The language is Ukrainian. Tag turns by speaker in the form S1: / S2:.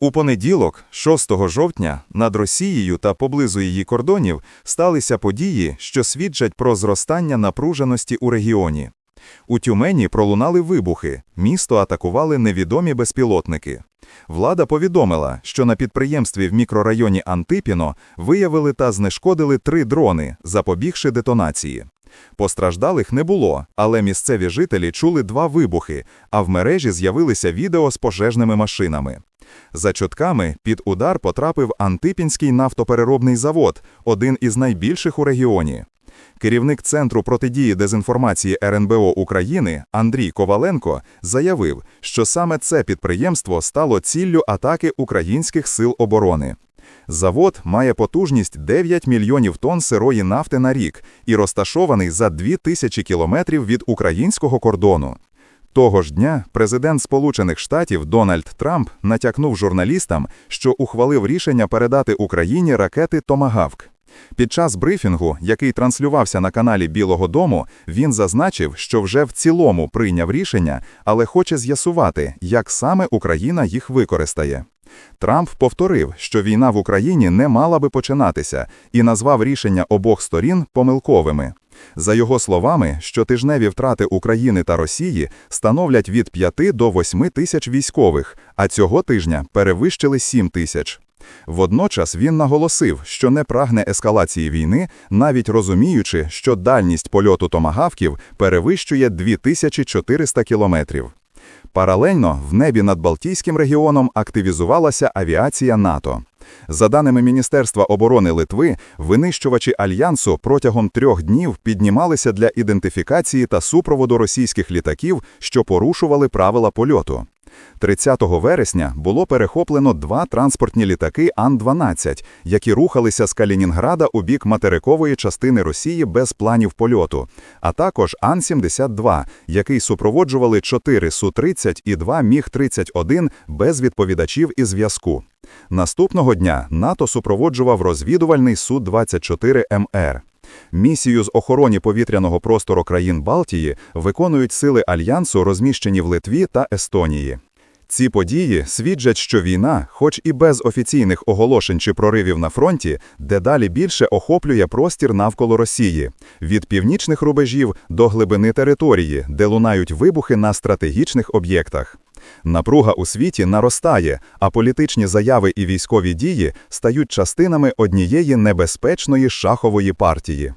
S1: У понеділок, 6 жовтня, над Росією та поблизу її кордонів сталися події, що свідчать про зростання напруженості у регіоні. У Тюмені пролунали вибухи, місто атакували невідомі безпілотники. Влада повідомила, що на підприємстві в мікрорайоні Антипіно виявили та знешкодили три дрони, запобігши детонації. Постраждалих не було, але місцеві жителі чули два вибухи, а в мережі з'явилися відео з пожежними машинами. За чутками, під удар потрапив Антипінський нафтопереробний завод, один із найбільших у регіоні. Керівник Центру протидії дезінформації РНБО України Андрій Коваленко заявив, що саме це підприємство стало ціллю атаки українських сил оборони. Завод має потужність 9 мільйонів тонн сирої нафти на рік і розташований за 2000 кілометрів від українського кордону. Того ж дня президент Сполучених Штатів Дональд Трамп натякнув журналістам, що ухвалив рішення передати Україні ракети «Томагавк». Під час брифінгу, який транслювався на каналі Білого Дому, він зазначив, що вже в цілому прийняв рішення, але хоче з'ясувати, як саме Україна їх використає. Трамп повторив, що війна в Україні не мала би починатися, і назвав рішення обох сторін помилковими. За його словами, щотижневі втрати України та Росії становлять від 5 до 8 тисяч військових, а цього тижня перевищили 7 тисяч. Водночас він наголосив, що не прагне ескалації війни, навіть розуміючи, що дальність польоту томагавків перевищує 2400 кілометрів. Паралельно в небі над Балтійським регіоном активізувалася авіація НАТО. За даними Міністерства оборони Литви, винищувачі альянсу протягом трьох днів піднімалися для ідентифікації та супроводу російських літаків, що порушували правила польоту. 30 вересня було перехоплено два транспортні літаки Ан-12, які рухалися з Калінінграда у бік материкової частини Росії без планів польоту, а також Ан-72, який супроводжували 4 Су-30 і 2 Міг-31 без відповідачів і зв'язку. Наступного дня НАТО супроводжував розвідувальний Су-24МР. Місію з охорони повітряного простору країн Балтії виконують сили Альянсу, розміщені в Литві та Естонії. Ці події свідчать, що війна, хоч і без офіційних оголошень чи проривів на фронті, дедалі більше охоплює простір навколо Росії від північних рубежів до глибини території, де лунають вибухи на стратегічних об'єктах. Напруга у світі наростає, а політичні заяви і військові дії стають частинами однієї небезпечної шахової партії.